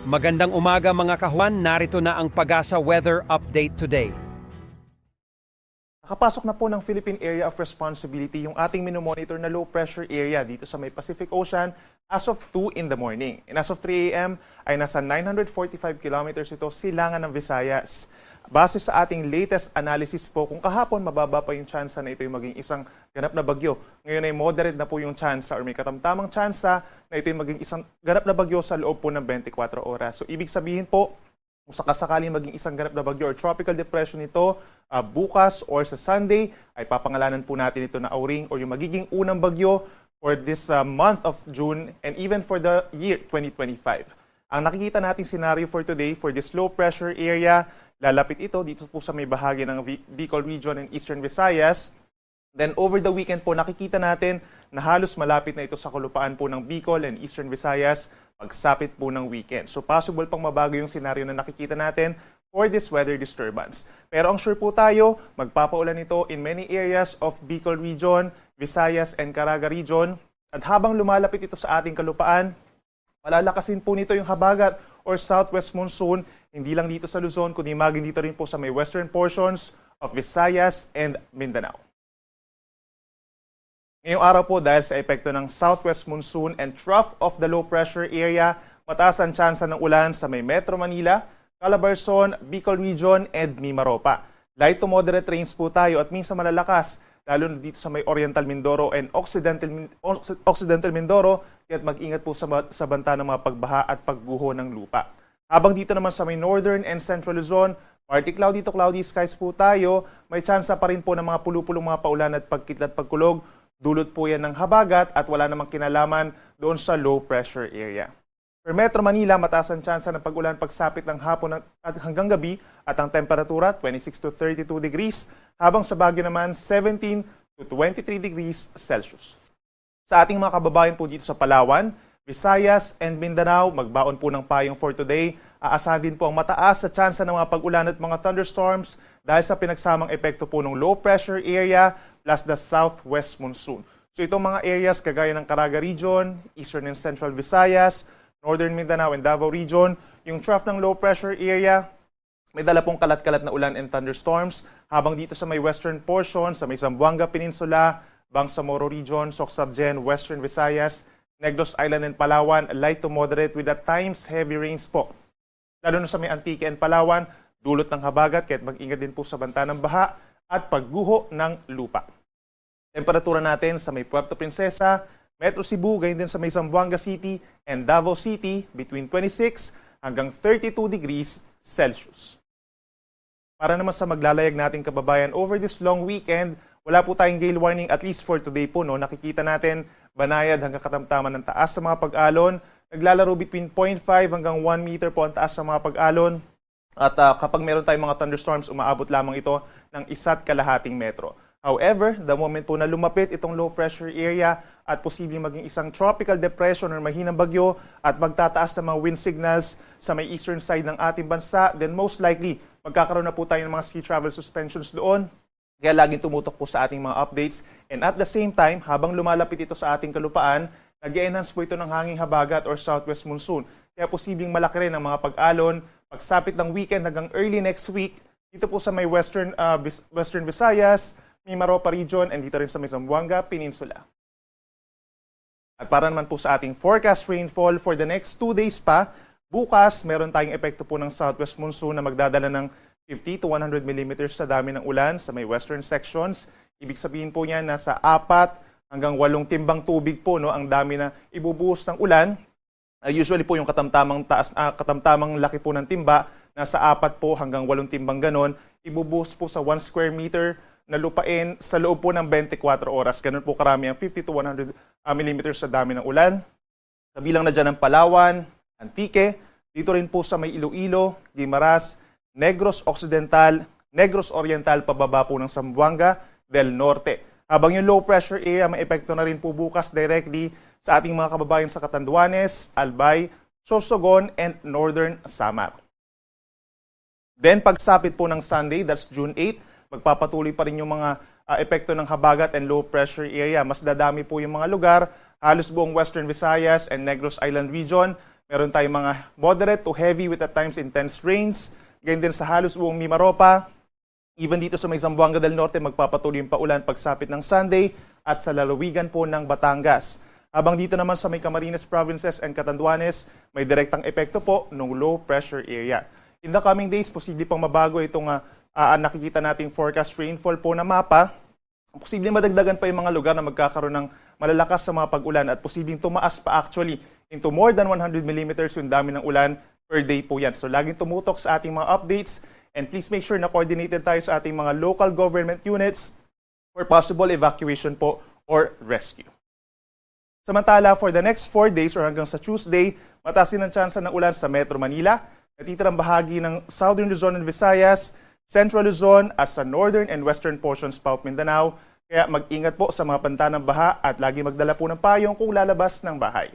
Magandang umaga mga kahuan, narito na ang Pagasa Weather Update today. Nakapasok na po ng Philippine Area of Responsibility yung ating minomonitor na low pressure area dito sa may Pacific Ocean as of 2 in the morning. And as of 3 a.m. ay nasa 945 kilometers ito silangan ng Visayas. Base sa ating latest analysis po, kung kahapon mababa pa yung tsansa na ito yung maging isang ganap na bagyo. Ngayon ay moderate na po yung tsansa or may katamtamang tsansa na ito yung maging isang ganap na bagyo sa loob po ng 24 oras. So ibig sabihin po, kung sakasakaling maging isang ganap na bagyo or tropical depression ito ah, bukas or sa Sunday, ay papangalanan po natin ito na Auring or yung magiging unang bagyo for this ah, month of June and even for the year 2025. Ang nakikita nating scenario for today for this low pressure area, lalapit ito dito po sa may bahagi ng Bicol region and Eastern Visayas. Then over the weekend po nakikita natin na halos malapit na ito sa kalupaan po ng Bicol and Eastern Visayas pagsapit po ng weekend. So possible pang mabago yung senaryo na nakikita natin for this weather disturbance. Pero ang sure po tayo, magpapaulan ito in many areas of Bicol region, Visayas and Caraga region. At habang lumalapit ito sa ating kalupaan, Malalakasin po nito yung habagat or southwest monsoon, hindi lang dito sa Luzon, kundi maging dito rin po sa may western portions of Visayas and Mindanao. Ngayong araw po dahil sa epekto ng southwest monsoon and trough of the low pressure area, mataas ang tsansa ng ulan sa may Metro Manila, Calabarzon, Bicol Region, and Mimaropa. Light to moderate rains po tayo at minsan malalakas, lalo na dito sa may Oriental Mindoro and Occidental, Occidental Mindoro, kaya't mag-ingat po sa, sa banta ng mga pagbaha at pagguho ng lupa. Habang dito naman sa may Northern and Central Luzon, partly cloudy to cloudy skies po tayo, may tsansa pa rin po ng mga pulupulong mga paulan at pagkitlat pagkulog, dulot po yan ng habagat at wala namang kinalaman doon sa low pressure area. For Metro Manila, mataas ang tsansa ng pag-ulan pagsapit ng hapon at hanggang gabi at ang temperatura 26 to 32 degrees, habang sa Baguio naman 17 to 23 degrees Celsius. Sa ating mga kababayan po dito sa Palawan, Visayas and Mindanao, magbaon po ng payong for today. Aasahan din po ang mataas sa tsansa ng mga pag-ulan at mga thunderstorms dahil sa pinagsamang epekto po ng low pressure area plus the southwest monsoon. So itong mga areas kagaya ng Caraga Region, Eastern and Central Visayas, Northern Mindanao and Davao Region, yung trough ng low pressure area, may dala pong kalat-kalat na ulan and thunderstorms habang dito sa may western portion, sa may Zamboanga Peninsula, Bangsamoro Region, Soxargen, Western Visayas, Negros Island and Palawan, light to moderate with at times heavy rains po. Lalo na sa may Antique and Palawan, dulot ng habagat kahit mag-ingat din po sa banta ng baha at pagguho ng lupa. Temperatura natin sa may Puerto Princesa, Metro Cebu, gayon din sa may Zamboanga City and Davao City between 26 hanggang 32 degrees Celsius. Para naman sa maglalayag nating kababayan over this long weekend, wala po tayong gale warning at least for today po. No? Nakikita natin banayad hanggang katamtaman ng taas sa mga pag-alon. Naglalaro between 0.5 hanggang 1 meter po ang taas sa mga pag-alon. At ah, kapag meron tayong mga thunderstorms, umaabot lamang ito ng isa't kalahating metro. However, the moment po na lumapit itong low pressure area at posibleng maging isang tropical depression or mahinang bagyo at magtataas ng mga wind signals sa may eastern side ng ating bansa, then most likely magkakaroon na po tayo ng mga ski travel suspensions doon. Kaya laging tumutok po sa ating mga updates. And at the same time, habang lumalapit ito sa ating kalupaan, nag enhance po ito ng hanging habagat or southwest monsoon. Kaya posibleng malaki rin ang mga pag-alon, pagsapit ng weekend hanggang early next week, dito po sa may western, uh, western Visayas, Mimaropa region, and dito rin sa may Zamboanga Peninsula. At para naman po sa ating forecast rainfall for the next two days pa, bukas meron tayong epekto po ng southwest monsoon na magdadala ng 50 to 100 millimeters sa dami ng ulan sa may western sections. Ibig sabihin po niyan nasa apat hanggang walong timbang tubig po no ang dami na ibubuhos ng ulan. Uh, usually po yung katamtamang taas ah, katamtamang laki po ng timba nasa apat po hanggang walong timbang ganon ibubuhos po sa 1 square meter na lupain sa loob po ng 24 oras. Ganun po karami ang 50 to 100 ah, millimeters sa dami ng ulan. Kabilang na dyan ang Palawan, Antique, dito rin po sa may Iloilo, Guimaras, Negros Occidental, Negros Oriental pababa po ng Zamboanga del Norte. Habang yung low pressure area may epekto na rin po bukas directly sa ating mga kababayan sa Catanduanes, Albay, Sorsogon, and Northern Samar. Then pagsapit po ng Sunday, that's June 8, magpapatuloy pa rin yung mga ah, epekto ng habagat and low pressure area. Mas dadami po yung mga lugar, halos buong Western Visayas and Negros Island region. Meron tayong mga moderate to heavy with at times intense rains. Ganyan din sa halos buong Mimaropa. Even dito sa may Zamboanga del Norte, magpapatuloy yung paulan pagsapit ng Sunday at sa lalawigan po ng Batangas. Habang dito naman sa may Camarines Provinces and Catanduanes, may direktang epekto po ng low pressure area. In the coming days, posible pang mabago itong ah, ah, nakikita nating forecast rainfall po na mapa. Posibleng madagdagan pa yung mga lugar na magkakaroon ng malalakas sa mga pag-ulan at posibleng tumaas pa actually into more than 100 millimeters yung dami ng ulan per day po yan. So laging tumutok sa ating mga updates and please make sure na coordinated tayo sa ating mga local government units for possible evacuation po or rescue. Samantala, for the next 4 days or hanggang sa Tuesday, mataas din ang tsansa ng ulan sa Metro Manila, natitirang bahagi ng Southern Luzon and Visayas, Central Luzon at sa northern and western portions pa of Mindanao. Kaya mag-ingat po sa mga pantanang baha at lagi magdala po ng payong kung lalabas ng bahay.